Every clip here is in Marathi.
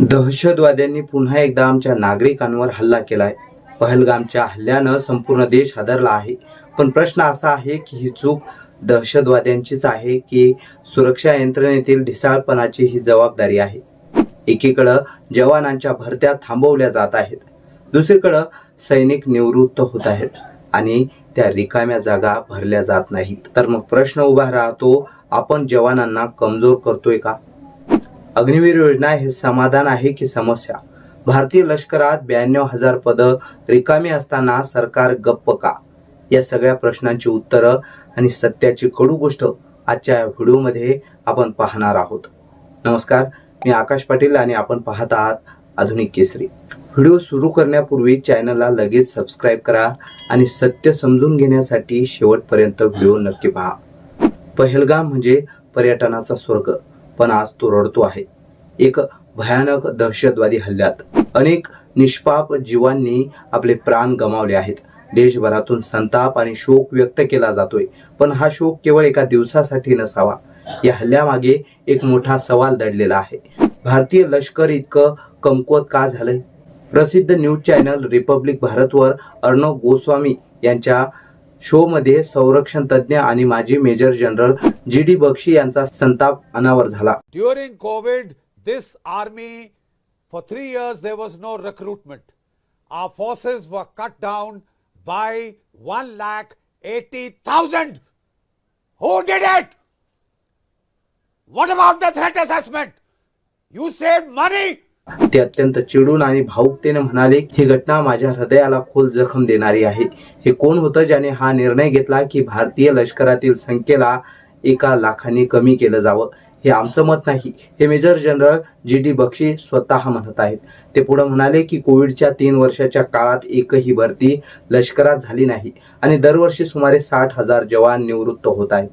दहशतवाद्यांनी पुन्हा एकदा आमच्या नागरिकांवर हल्ला केलाय. पहलगामच्या हल्ल्यानं संपूर्ण देश हादरला आहे. पण प्रश्न असा आहे की ही चूक दहशतवाद्यांचीच आहे की सुरक्षा यंत्रणेतील ढिसाळपणाची ही जबाबदारी आहे? एकीकडं जवानांच्या भरत्या थांबवल्या जात आहेत. दुसरीकडं सैनिक निवृत्त होत आहेत आणि त्या रिकाम्या जागा भरल्या जात नाहीत. तर मग प्रश्न उभा राहतो आपण जवानांना कमजोर करतोय का? अग्निवीर योजना हे समाधान आहे की समस्या? भारतीय लष्करात ब्याण्णव हजार पदं रिकामी असताना सरकार गप्प का? या सगळ्या प्रश्नांची उत्तरं आणि सत्याची कडू गोष्ट आजच्या या व्हिडिओमध्ये आपण पाहणार आहोत. नमस्कार मी आकाश पाटील आणि आपण पाहत आहात आधुनिक केसरी. व्हिडिओ सुरू करण्यापूर्वी चॅनलला लगेच सबस्क्राईब करा आणि सत्य समजून घेण्यासाठी शेवटपर्यंत व्हिडिओ नक्की पहा. पहलगाम म्हणजे पर्यटनाचा स्वर्ग. पण आज तो रडतो आहे. एक भयानक दहशतवादी हल्ल्यात. अनेक निष्पाप जीवांनी आपले प्राण गमावले आहेत. देशभरातून संताप आणि शोक व्यक्त केला जातोय. पण हा शोक केवळ एका दिवसासाठी नसावा. या हल्ल्यामागे एक मोठा सवाल दडलेला आहे. भारतीय लष्कर इतकं कमकुवत का झालंय? प्रसिद्ध न्यूज चॅनल रिपब्लिक भारतवर अर्णव गोस्वामी यांच्या शो मध्ये संरक्षण तज्ञ आणि माजी major general G D Bakshi यांचा संताप अनावर झाला. During Covid this army for three years there was no recruitment a forces were cut down by one lakh eighty thousand who did it what about the threat assessment you save money ते अत्यंत चिडून आणि भाऊकतेने म्हणाले ही घटना माझ्या हृदयाला खोल जखम देणारी आहे. हे कोण होतं ज्याने हा निर्णय घेतला की भारतीय लष्करातील संख्येला एका लाखांनी कमी केलं जावं? हे आमचं मत नाही. हे major general G D Bakshi स्वतः म्हणत आहेत. ते पुढे म्हणाले की कोविडच्या तीन वर्षाच्या काळात एकही भरती लष्करात झाली नाही आणि दरवर्षी सुमारे साठ हजार जवान निवृत्त होत आहेत.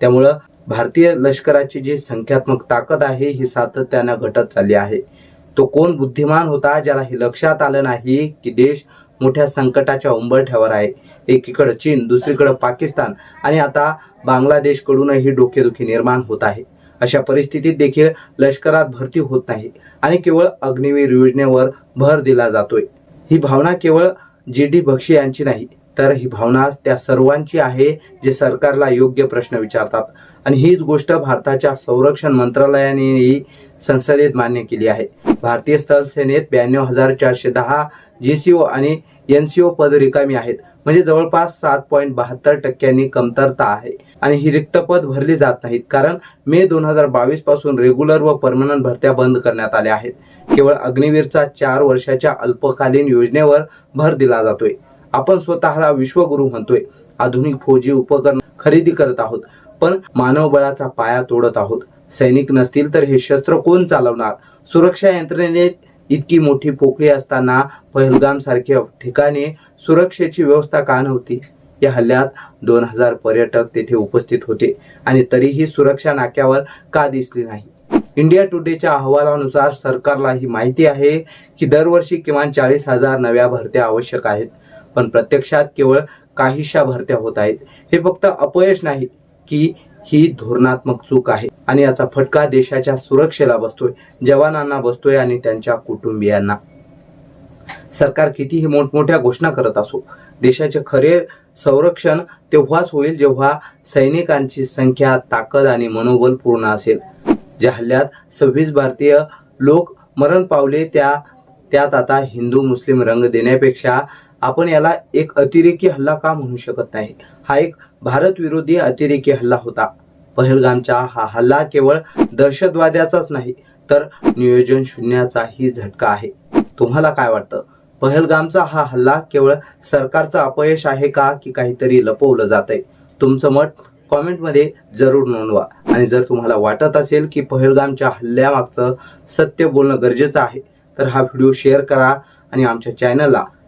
त्यामुळं भारतीय लष्कराची जी संख्यात्मक ताकद आहे ही सातत्यानं घटत चालली आहे. तो कोण बुद्धिमान होता ज्याला हे लक्षात आलं नाही की देश मोठ्या संकटाच्या उंबरठ्यावर आहे? एकीकडं चीन दुसरीकडं पाकिस्तान आणि आता बांगलादेशकडूनही डोकेदुखी निर्माण होत आहे. अशा परिस्थितीत देखील लष्करात भरती होत नाही आणि केवळ अग्निवीर योजनेवर भर दिला जातोय. ही भावना केवळ जी डी बक्षी यांची नाही तर ही भावना त्या सर्वांची आहे जे सरकारला योग्य प्रश्न विचारतात. आणि हीच गोष्ट भारताच्या संरक्षण मंत्रालयाने संसदेत मान्य केली आहे. भारतीय स्थल सेनेत ब्याण्णव हजार चारशे दहा जीसीओ आणि एनसीओ पद रिकामी आहेत. म्हणजे जवळपास सात पॉईंट बहात्तर टक्क्यांनी कमतरता आहे. आणि ही रिक्त पद भरली जात नाहीत. कारण मे दोन हजार बावीसपासून रेग्युलर व परमनंट भरत्या बंद करण्यात आल्या आहेत. केवळ अग्निवीरचा चार वर्षाच्या अल्पकालीन योजनेवर भर दिला जातोय. आपण स्वतःला विश्वगुरु म्हणतोय. आधुनिक फौजी उपकरण खरेदी करत आहोत. पण मानवबळाचा पाया तोडत आहोत. सैनिक नसतील तर हे शस्त्र कोण चालवणार? सुरक्षा यंत्रणेने इतकी मोठी पोकळी असताना पहलगाम सारख्या ठिकाणी सुरक्षेची व्यवस्था का नव्हती? या हल्ल्यात दोन हजार पर्यटक तेथे उपस्थित होते आणि तरीही सुरक्षा नाक्यावर का दिसली नाही? इंडिया टुडेच्या अहवालानुसार सरकारला ही माहिती आहे की दरवर्षी किमान चाळीस हजार नव्या भरत्या आवश्यक आहेत. पण प्रत्यक्षात केवळ काहीशा भरत्या होत आहेत. हे फक्त अपयश नाही की ही धोरणात्मक चूक आहे आणि याचा फटका देशाच्या सुरक्षेला बसतोय जवानांना बसतोय आणि त्यांच्या कुटुंबियांना. सरकार कितीही मोठमोठ्या घोषणा करत असो देशाचे खरे संरक्षण तेव्हाच होईल जेव्हा सैनिकांची संख्या ताकद आणि मनोबल पूर्ण असेल. ज्या हल्ल्यात सव्वीस भारतीय लोक मरण पावले त्या त्यात आता हिंदू मुस्लिम रंग देण्यापेक्षा आपण याला एक अतिरेकी हल्ला का म्हणू शकत नाही? हा एक भारत विरोधी अतिरेकी हल्ला होता. पहलगामचा हा हल्ला केवळ दहशतवाद्याचाच नाही तर नियोजन शून्याचाही झटका आहे. तुम्हाला काय वाटतं? पहलगामचा हा हल्ला केवळ सरकारचं अपयश आहे का की काहीतरी लपवलं जात आहे तुमचं मत कॉमेंटमध्ये जरूर नोंदवा. आणि जर तुम्हाला वाटत असेल की पहलगामच्या हल्ल्यामागचं सत्य बोलणं गरजेचं आहे तर हा व्हिडिओ शेअर करा आणि आमच्या चॅनलला